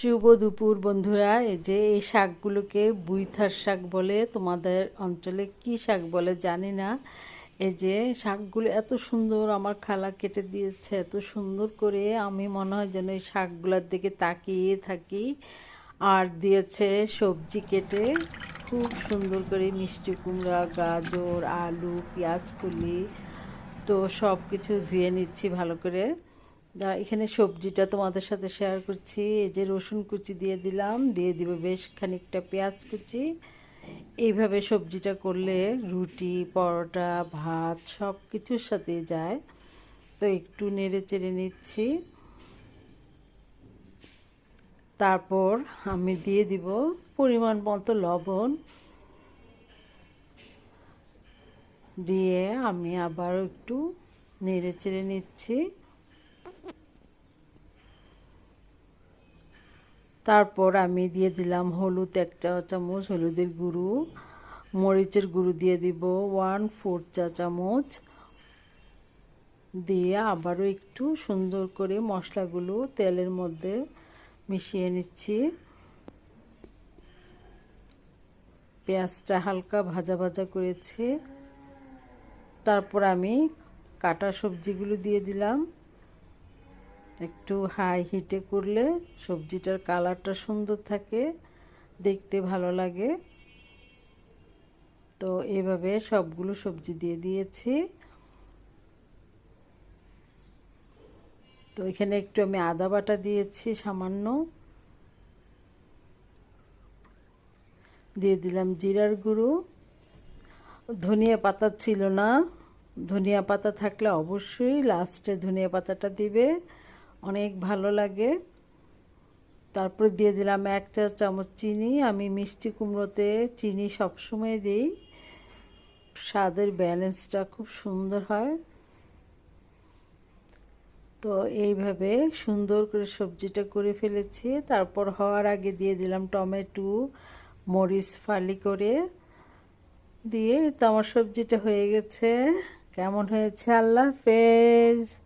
শুভ দুপুর বন্ধুরা। এই যে এই শাকগুলোকে বুইথার শাক বলে, তোমাদের অঞ্চলে কি শাক বলে জানি না। এই যে শাকগুলো এত সুন্দর আমার খালা কেটে দিয়েছে, এত সুন্দর করে আমি মনে হয় যেন এই শাকগুলোর দিকে তাকিয়ে থাকি। আর দিয়েছে সবজি কেটে, খুব সুন্দর করে মিষ্টি কুমড়া, গাজর, আলু, পেঁয়াজ, কলি, তো সব কিছু ধুয়ে নিচ্ছি ভালো করে। এখানে সবজিটা তোমাদের সাথে শেয়ার করছি। এই যে রসুন কুচি দিয়ে দিলাম, দিয়ে দিব বেশ খানিকটা পেঁয়াজ কুচি। এইভাবে সবজিটা করলে রুটি, পরোটা, ভাত সব কিছুর সাথে যায়। তো একটু নেড়ে চেড়ে নিচ্ছি। তারপর আমি দিয়ে দিব পরিমাণ মতো লবণ। দিয়ে আমি আবার একটু নেড়ে চেড়ে নিচ্ছি। তারপর আমি দিয়ে দিলাম হলুদ এক চা চামচ, হলুদের গুঁড়ো, মরিচের গুঁড়ো দিয়ে দিব ওয়ান ফোর চা চামচ। দিয়ে আবারও একটু সুন্দর করে মশলাগুলো তেলের মধ্যে মিশিয়ে নিচ্ছি। পেঁয়াজটা হালকা ভাজা ভাজা করেছে। তারপর আমি কাটা সবজিগুলো দিয়ে দিলাম। একটু হাই হিটে করলে সবজিটার কালারটা সুন্দর থাকে, দেখতে ভালো লাগে। তো এভাবে সবগুলো সবজি দিয়ে দিয়েছি। তো এখানে একটু আমি আদা বাটা দিয়েছি সামান্য। দিয়ে দিলাম জিরার গুঁড়ো। ধনিয়া পাতা ছিল না। ধনিয়া পাতা থাকলে অবশ্যই লাস্টে ধনিয়া পাতাটা দিবে। অনেক ভালো লাগে। তারপর দিয়ে দিলাম এক চা চামচ চিনি। আমি মিষ্টি কুমড়োতে চিনি সবসময় দিই। স্বাদের ব্যালেন্সটা খুব সুন্দর হয়। তো এইভাবে সুন্দর করে সবজিটা করে ফেলেছি। তারপর হওয়ার আগে দিয়ে দিলাম টমেটো, মরিচ ফালি করে। দিয়ে তো আমার সবজিটা হয়ে গেছে। কেমন হয়েছে? আল্লাহ হাফেজ।